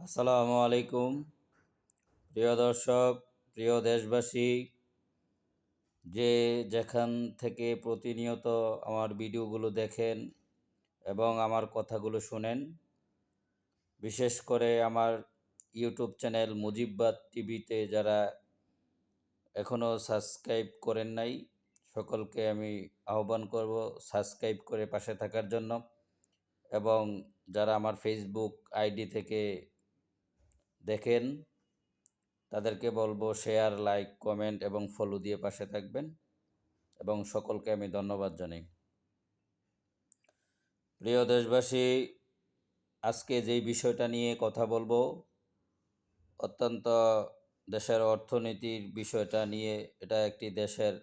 আসসালামু আলাইকুম। প্রিয় দর্শক, প্রিয় দেশবাসী, যে যেখান থেকে প্রতিনিয়ত আমার ভিডিওগুলো দেখেন এবং আমার কথাগুলো শুনেন, বিশেষ করে আমার ইউটিউব চ্যানেল মুজিববাদ টিভিতে যারা এখনও সাবস্ক্রাইব করেন নাই, সকলকে আমি আহ্বান করব সাবস্ক্রাইব করে পাশে থাকার জন্য এবং যারা আমার ফেসবুক আইডি থেকে দেখেন, তাদেরকে বলব শেয়ার লাইক কমেন্ট এবং ফলো দিয়ে পাশে থাকবেন এবং সকলকে আমি ধন্যবাদ জানাই। প্রিয় দেশবাসী, আজকে যেই বিষয়টা নিয়ে কথা বলব, অত্যন্ত দেশের অর্থনীতির বিষয়টা নিয়ে, এটা একটি দেশের,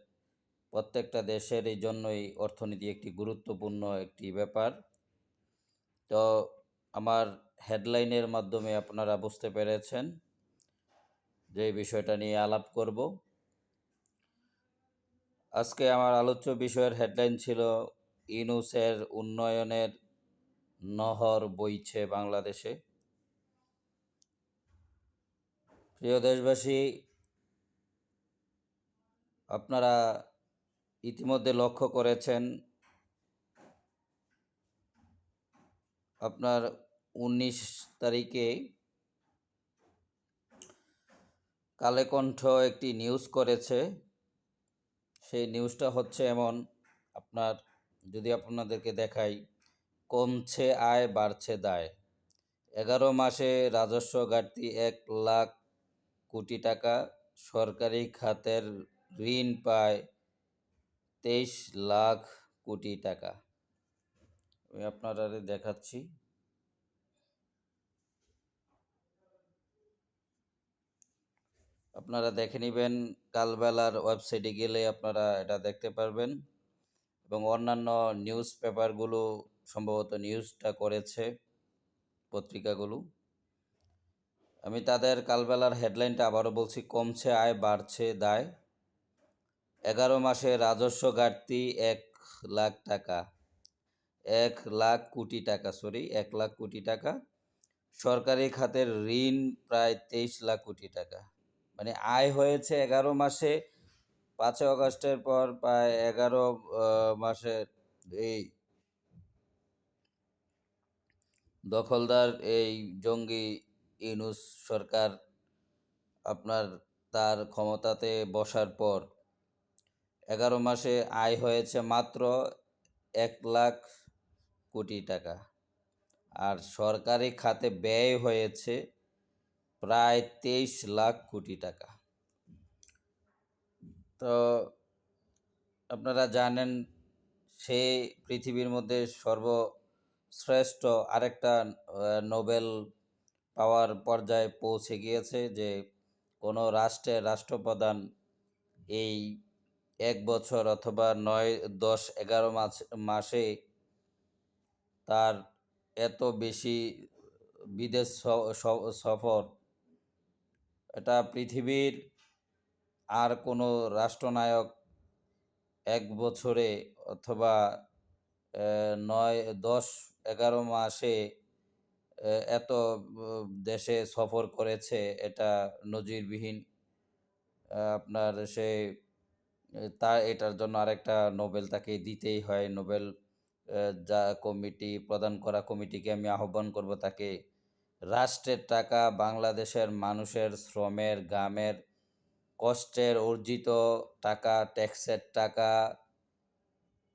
প্রত্যেকটা দেশের এই জন্যই অর্থনীতি একটি গুরুত্বপূর্ণ একটি ব্যাপার। তো আমার হেডলাইনের মাধ্যমে আপনারা বুঝতে পেরেছেন যে বিষয়টা নিয়ে আলাপ করব। আজকে আমার আলোচ্য বিষয়ের হেডলাইন ছিল ইনুসের উন্নয়নের নহর বইছে বাংলাদেশে। প্রিয় দেশবাসী, আপনারা ইতিমধ্যে লক্ষ্য করেছেন, আপনার উনিশ তারিখে কালেকণ্ঠ একটি নিউজ করেছে। সেই নিউজটা হচ্ছে এমন, আপনার যদি আপনাদেরকে দেখাই, কমছে আয়, বাড়ছে দায়। এগারো মাসে রাজস্ব ঘাটতি এক লাখ কোটি টাকা, সরকারি খাতের ঋণ পায় তেইশ লাখ কোটি টাকা। আমি আপনারা দেখাচ্ছি। আপনারা দেখে নেবেন, কালবেলার ওয়েবসাইটে গেলে আপনারা এটা দেখতে পারবেন। এবং অন্যান্য নিউজ পেপারগুলো, সম্ভবত নিউজটা করেছে পত্রিকাগুলো। আমি তাদের কালবেলার হেডলাইনটা আবারও বলছি, কমছে আয়, বাড়ছে দায়। এগারো মাসে রাজস্ব ঘাটতি এক লাখ টাকা। এক লাখ কোটি টাকা, সরি, এক লাখ কোটি টাকা। সরকারি খাতের ঋণ প্রায় তেইশ লাখ কোটি টাকা। মানে আয় হয়েছে এগারো মাসে, পাঁচই আগস্টের পর প্রায় এগারো মাসের এই দখলদার এই জঙ্গি ইউনুস সরকার আপনার তার ক্ষমতাতে বসার পর এগারো মাসে আয় হয়েছে মাত্র এক লাখ কোটি টাকা। আর সরকারি খাতে ব্যয় হয়েছে প্রায় তেইশ লাখ কোটি টাকা। তো আপনারা জানেন সে পৃথিবীর মধ্যে সর্বশ্রেষ্ঠ আরেকটা নোবেল পাওয়ার পর্যায়ে পৌঁছে গিয়েছে যে কোনো রাষ্ট্রের রাষ্ট্রপ্রধান এই এক বছর অথবা নয়, দশ, এগারো মাস মাসে তার এত বেশি বিদেশ সফর এটা পৃথিবীর আর কোনো রাষ্ট্রনায়ক এক বছরে অথবা নয়, দশ, এগারো মাসে এত দেশে সফর করেছে, এটা নজিরবিহীন। আপনার সে, তা, এটার জন্য আরেকটা নোবেল তাকে দিতেই হয়, নোবেল যা কমিটি, প্রদান করা কমিটিকে আমি আহ্বান করব তাকে রাষ্ট্রের টাকা বাংলাদেশের মানুষের শ্রমের, গ্রামের কষ্টের অর্জিত টাকা, ট্যাক্সের টাকা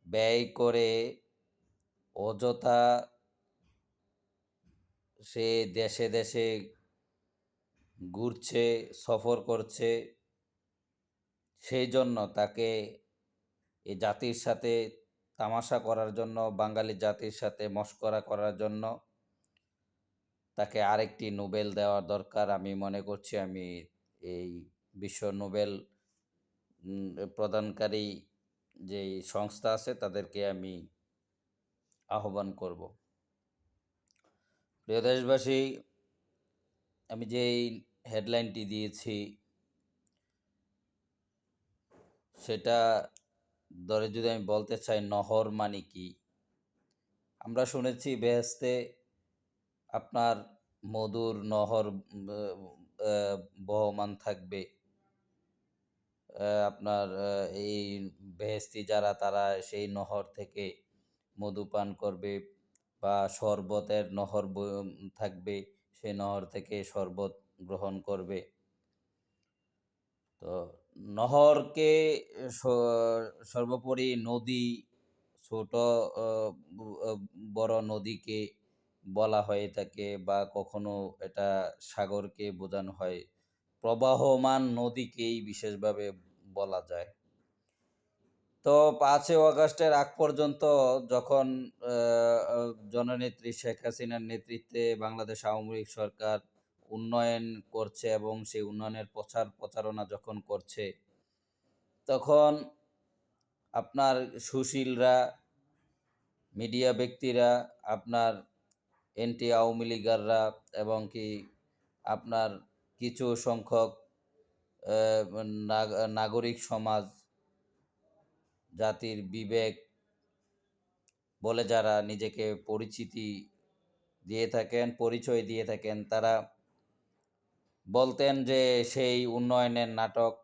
ব্যয় করে অযথা সে দেশে দেশে ঘুরছে, সফর করছে সেই জন্য তাকে এই জাতির সাথে তামাশা করার জন্য, বাঙালি জাতির সাথে মস্করা করার জন্য তাকে আরেকটি নোবেল দেওয়ার দরকার। আমি মনে করছি আমি এই বিশ্ব নোবেল প্রদানকারী যে সংস্থা আছে তাদেরকে আমি আহ্বান করব। প্রিয় দেশবাসী, আমি যে হেডলাইনটি দিয়েছি, সেটা ধরে যদি আমি বলতে চাই, নহর মানে কি? আমরা শুনেছি বেহেস্তে আপনার মধুর নহর বহমান থাকবে। আপনার এই বেহেস্তি যারা, তারা সেই নহর থেকে মধু পান করবে বা শরবতের নহর থাকবে, সেই নহর থেকে শরবত গ্রহণ করবে। তো নহরকে সর্বোপরি নদী, ছোট বড় নদীকে বলা হয়ে থাকে বা কখনো এটা সাগরকে বোঝানো হয়। প্রবাহমান নদীকেই বিশেষভাবে বলা যায়। তো পাঁচই অগস্টের আগ পর্যন্ত যখন জননেত্রী শেখ হাসিনার নেতৃত্বে বাংলাদেশ আওয়ামী লীগ সরকার উন্নয়ন করছে এবং সেই উন্নয়নের প্রচার প্রচারণা যখন করছে, তখন আপনার সুশীলরা, মিডিয়া ব্যক্তিরা, আপনার এনটি আওয়ামী লীগাররা এবং কি আপনার কিছু সংখ্যক নাগরিক সমাজ, জাতির বিবেক বলে যারা নিজেকে পরিচিতি দিয়ে থাকেন, পরিচয় দিয়ে থাকেন, তারা বলতেন যে সেই উন্নয়নের নাটক,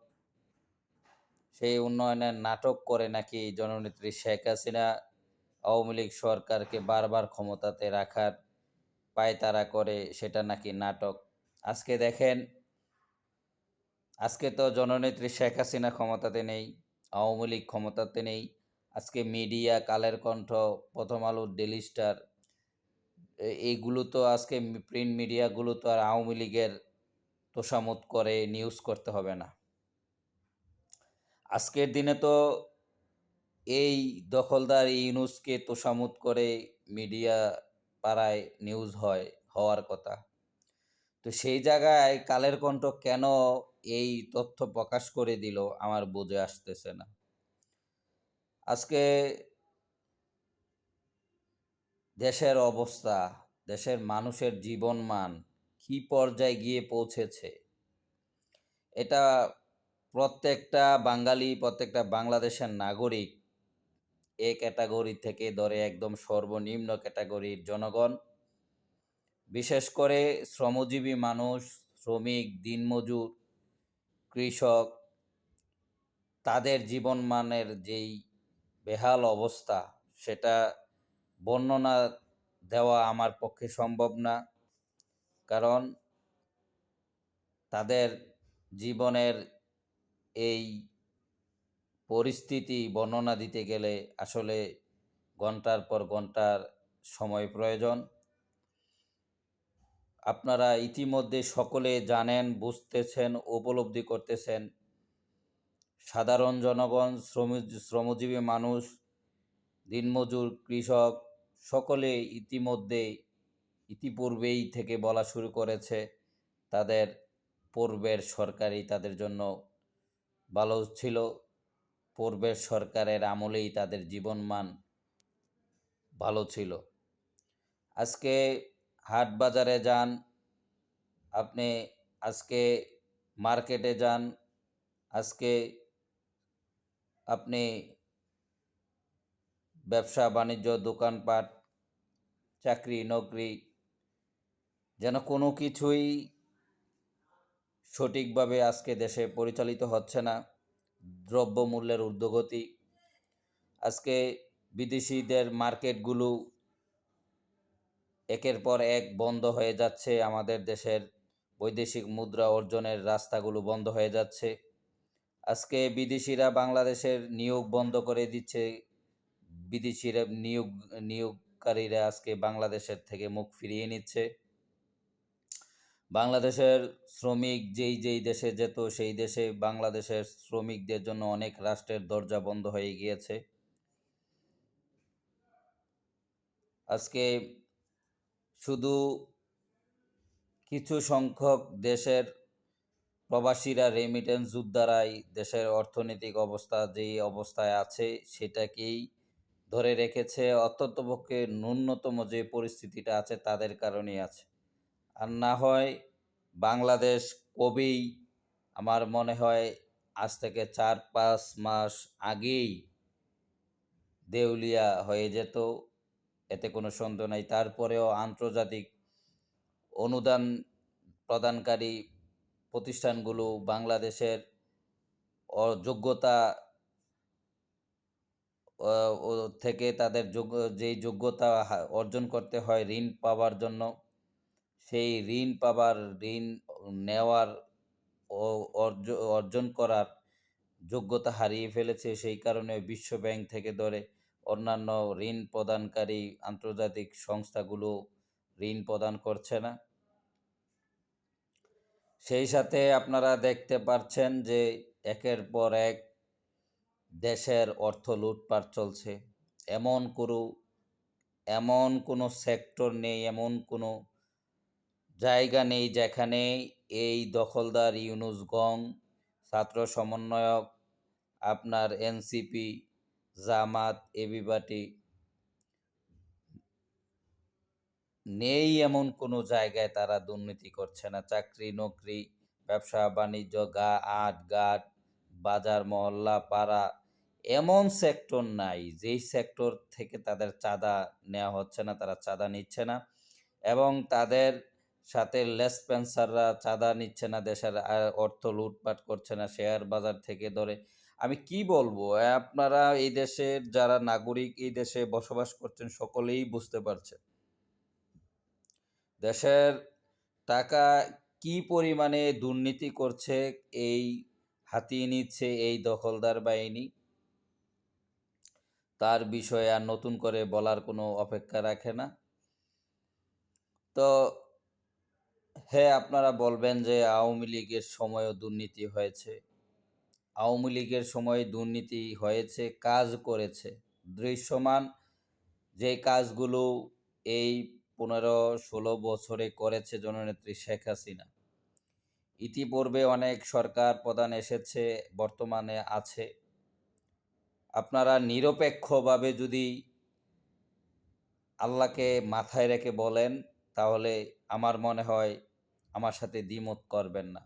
সেই উন্নয়নের নাটক করে নাকি জননেত্রী শেখ হাসিনা আওয়ামী লীগ সরকারকে বারবার ক্ষমতাতে রাখার পায়তারা করে, সেটা নাকি নাটক? আজকে দেখেন, আজকে তো জননেত্রী শেখ হাসিনা ক্ষমতাতে নেই, আওয়ামী লীগ ক্ষমতাতে নেই, আজকে মিডিয়া কালের কণ্ঠ, প্রথম আলো ডেলি স্টার এইগুলো তো আজকে প্রিন্ট মিডিয়াগুলো তো আর আওয়ামী লীগের তোষামত করে নিউজ করতে হবে না। আজকের দিনে তো এই দখলদার ইউনুসকে তোষামত করে মিডিয়া পাড়ায় নিউজ হয়, হওয়ার কথা। তো সেই জায়গায় কালের কণ্ঠ কেন এই তথ্য প্রকাশ করে দিল আমার বুঝে আসতেছে না। আজকে দেশের অবস্থা, দেশের মানুষের জীবন মান কি পর্যায়ে গিয়ে পৌঁছেছে, এটা প্রত্যেকটা বাঙালি, প্রত্যেকটা বাংলাদেশের নাগরিক এ ক্যাটাগরি থেকে ধরে একদম সর্বনিম্ন ক্যাটাগরির জনগণ। বিশেষ করে শ্রমজীবী মানুষ, শ্রমিক, দিনমজুর, কৃষক, তাদের জীবনমানের যেই বেহাল অবস্থা, সেটা বর্ণনা দেওয়া আমার পক্ষে সম্ভব না। কারণ তাদের জীবনের এই পরিস্থিতি বর্ণনা দিতে গেলে আসলে ঘণ্টার পর ঘণ্টার সময় প্রয়োজন। আপনারা ইতিমধ্যে সকলে জানেন, বুঝতেছেন, উপলব্ধি করতেছেন। সাধারণ জনগণ শ্রম শ্রমজীবী মানুষ, দিনমজুর কৃষক সকলে ইতিমধ্যে ইতিপূর্বেই থেকে বলা শুরু করেছে, তাদের পূর্বের সরকারই তাদের জন্য ভালো ছিল। পূর্বের সরকারের আমলেই তাদের জীবনমান ভালো ছিল। আজকে হাট বাজারে যান, আপনি আজকে মার্কেটে যান, আজকে আপনি ব্যবসা, বাণিজ্য, দোকানপাট, চাকরি, নকরি, যেন কোনো কিছুই সঠিকভাবে আজকে দেশে পরিচালিত হচ্ছে না। দ্রব্যমূল্যের ঊর্ধ্বগতি। আজকে বিদেশিদের মার্কেটগুলো একের পর এক বন্ধ হয়ে যাচ্ছে। আমাদের দেশের বৈদেশিক মুদ্রা অর্জনের রাস্তাগুলো বন্ধ হয়ে যাচ্ছে। আজকে বিদেশিরা বাংলাদেশের নিয়োগ বন্ধ করে দিচ্ছে। বিদেশিরা নিয়োগ, নিয়োগকারীরা আজকে বাংলাদেশের থেকে মুখ ফিরিয়ে নিচ্ছে। বাংলাদেশের শ্রমিক যেই যেই দেশে যেত, সেই দেশে বাংলাদেশের শ্রমিকদের জন্য অনেক রাষ্ট্রের দরজা বন্ধ হয়ে গিয়েছে। আজকে শুধু কিছু সংখ্যক দেশের প্রবাসীরা রেমিটেন্স যোদ্ধারাই দেশের অর্থনৈতিক অবস্থা যেই অবস্থায় আছে, সেটাকেই ধরে রেখেছে। অত্যন্তপক্ষে ন্যূনতম যে পরিস্থিতিটা আছে, তাদের কারণেই আছে। আর না হয় বাংলাদেশ কবেই আমার মনে হয় আজ থেকে চার পাঁচ মাস আগেই দেউলিয়া হয়ে যেত, এতে কোনো সন্দেহ নাই। তারপরেও আন্তর্জাতিক অনুদান প্রদানকারী প্রতিষ্ঠানগুলো বাংলাদেশের ও থেকে তাদের যোগ্য, যেই যোগ্যতা অর্জন করতে হয় ঋণ পাওয়ার জন্য সেই ঋণ পাবার, ঋণ নেওয়ার ও অর্জ- অর্জন করার যোগ্যতা হারিয়ে ফেলেছে। সেই কারণে বিশ্ব ব্যাংক থেকে ধরে অন্যান্য ঋণ প্রদানকারী আন্তর্জাতিক সংস্থাগুলো ঋণ প্রদান করছে না। সেই সাথে আপনারা দেখতে পাচ্ছেন যে একের পর এক দেশের অর্থ লুটপাট চলছে। এমন কোনো এমন কোনো সেক্টর নেই, এমন কোনো জায়গা নেই যেখানে এই দখলদার ইউনুস গং, ছাত্র সমন্বয়ক, আপনার এনসিপি, জামাত এবিবাটি নেই এমন কোনো জায়গায় তারা দুর্নীতি করছে না। চাকরি, নকরি, ব্যবসা, বাণিজ্য, গা, আট গাট বাজার, মহল্লা, পাড়া এমন সেক্টর নাই যেই সেক্টর থেকে তাদের চাঁদা নেওয়া হচ্ছে না, তারা চাঁদা নিচ্ছে না এবং তাদের সাথে লেসপেন্সাররা চাঁদা নিচ্ছে না, দেশের অর্থ লুটপাট করছে না, শেয়ার বাজার থেকে ধরে। আমি কি বলব? আপনারা এই দেশের যারা নাগরিক, এই দেশে বসবাস করছেন, সকলেই বুঝতে পারছেন দেশের টাকা কি পরিমাণে দুর্নীতি করছে, এই হাতিয়ে নিচ্ছে এই দখলদার বাহিনী? তার বিষয়ে আর নতুন করে বলার কোনো অপেক্ষা রাখে না। তো হ্যাঁ আপনারা বলবেন যে আওয়ামী লীগের সময়ও দুর্নীতি হয়েছে। আওয়ামী লীগের সময় দুর্নীতি হয়েছে, কাজ করেছে। দৃশ্যমান যে কাজগুলো এই পনেরো, ষোলো বছরে করেছে জননেত্রী শেখ হাসিনা। ইতিপূর্বে অনেক সরকার প্রধান এসেছে, বর্তমানে আছে। আপনারা নিরপেক্ষভাবে যদি আল্লাহকে মাথায় রেখে বলেন, তাহলে আমার মনে হয় আমার সাথে দ্বিমত করবেন না।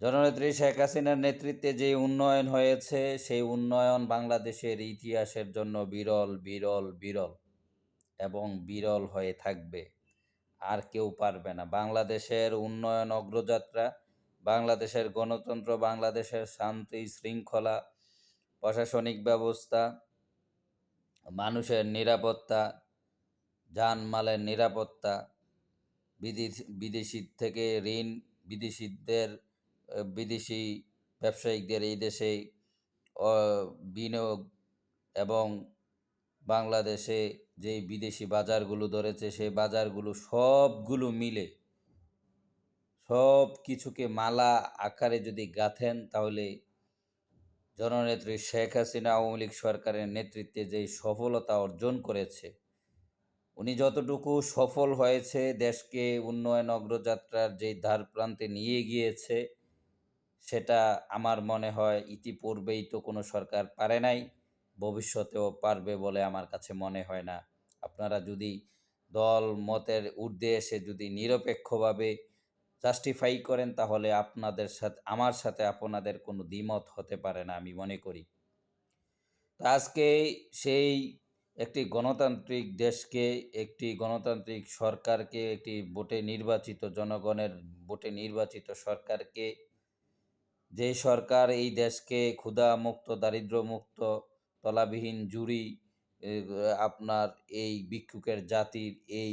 জননেত্রী শেখ হাসিনার নেতৃত্বে যে উন্নয়ন হয়েছে, সেই উন্নয়ন বাংলাদেশের ইতিহাসের জন্য বিরল বিরল বিরল এবং বিরল হয়ে থাকবে। আর কেউ পারবে না। বাংলাদেশের উন্নয়ন অগ্রযাত্রা, বাংলাদেশের গণতন্ত্র, বাংলাদেশের শান্তি, শৃঙ্খলা, প্রশাসনিক ব্যবস্থা, মানুষের নিরাপত্তা জানমালের নিরাপত্তা বিদেশি থেকে ঋণ, বিদেশিদের বিদেশি ব্যবসায়িকদের এই দেশে বিনিয়োগ এবং বাংলাদেশে যেই বিদেশি বাজারগুলো ধরেছে সেই বাজারগুলো সবগুলো মিলে সব কিছুকে মালা আকারে যদি গাঁথেন, তাহলে জননেত্রী শেখ হাসিনা আওয়ামী লীগ সরকারের নেতৃত্বে যেই সফলতা অর্জন করেছে উনি যতটুকু সফল হয়েছে, দেশকে উন্নয়ন অগ্রযাত্রার যেই ধার প্রান্তে নিয়ে গিয়েছে, সেটা আমার মনে হয় ইতিপূর্বেই তো কোনো সরকার পারে নাই, ভবিষ্যতেও পারবে বলে আমার কাছে মনে হয় না। আপনারা যদি দল, মতের ঊর্ধ্বে এসে যদি নিরপেক্ষভাবে জাস্টিফাই করেন, তাহলে আপনাদের সাথে, আমার সাথে আপনাদের কোনো দ্বিমত হতে পারে না, আমি মনে করি। তো আজকে সেই একটি গণতান্ত্রিক দেশকে একটি গণতান্ত্রিক সরকারকে একটি ভোটে নির্বাচিত জনগণের ভোটে নির্বাচিত সরকারকে যে সরকার এই দেশকে ক্ষুধা মুক্ত দারিদ্র মুক্ত তলাবিহীন এ, আপনার এই ভিক্ষুকের জাতির এই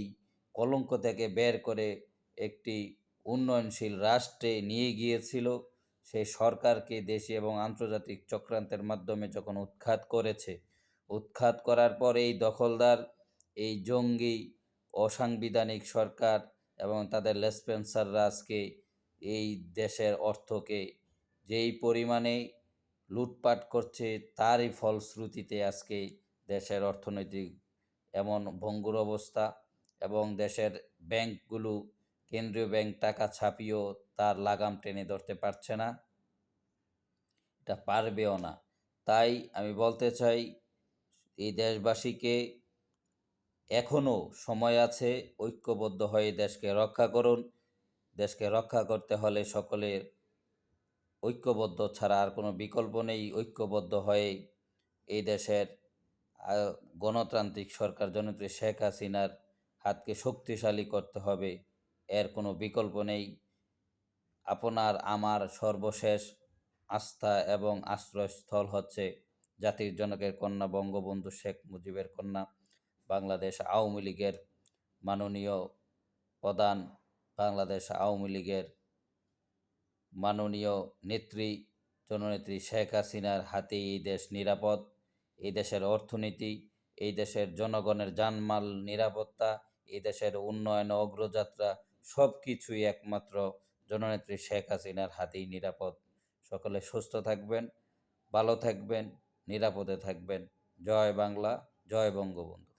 কলঙ্ক থেকে বের করে একটি উন্নয়নশীল রাষ্ট্রে নিয়ে গিয়েছিল সেই সরকারকে দেশি এবং আন্তর্জাতিক চক্রান্তের মাধ্যমে যখন উৎখাত করেছে উৎখাত করার পর এই দখলদার, এই জঙ্গি, অসাংবিধানিক সরকার এবং তাদের লেসপেন্সাররা আজকে এই দেশের অর্থকে যেই পরিমাণে লুটপাট করছে তারই ফলশ্রুতিতে আজকে দেশের অর্থনৈতিক এমন ভঙ্গুর অবস্থা এবং দেশের ব্যাংকগুলো, কেন্দ্রীয় ব্যাংক টাকা ছাপিয়েও তার লাগাম টেনে ধরতে পারছে না। এটা পারবেও না। তাই আমি বলতে চাই এই দেশবাসীকে এখনও সময় আছে ঐক্যবদ্ধ হয়ে দেশকে রক্ষা করুন। দেশকে রক্ষা করতে হলে সকলের ঐক্যবদ্ধ ছাড়া আর কোনো বিকল্প নেই। ঐক্যবদ্ধ হয়ে এই দেশের গণতান্ত্রিক সরকার জননেত্রী শেখ হাসিনার হাতকে শক্তিশালী করতে হবে। এর কোনো বিকল্প নেই। আপনার, আমার সর্বশেষ আস্থা এবং আশ্রয়স্থল হচ্ছে জাতির জনকের কন্যা বঙ্গবন্ধু শেখ মুজিবের কন্যা, বাংলাদেশ আওয়ামী লীগের মাননীয় প্রধান, বাংলাদেশ আওয়ামী লীগের মাননীয় নেত্রী, জননেত্রী শেখ হাসিনার হাতে এই দেশ নিরাপদ। এই দেশের অর্থনীতি, এই দেশের জনগণের জানমাল নিরাপত্তা, এই দেশের উন্নয়ন, অগ্রযাত্রা সব কিছুই একমাত্র জননেত্রী শেখ হাসিনার হাতেই নিরাপদ। সকলে সুস্থ থাকবেন, ভালো থাকবেন। নিরাপদে থাকবেন। জয় বাংলা জয় বঙ্গবন্ধু।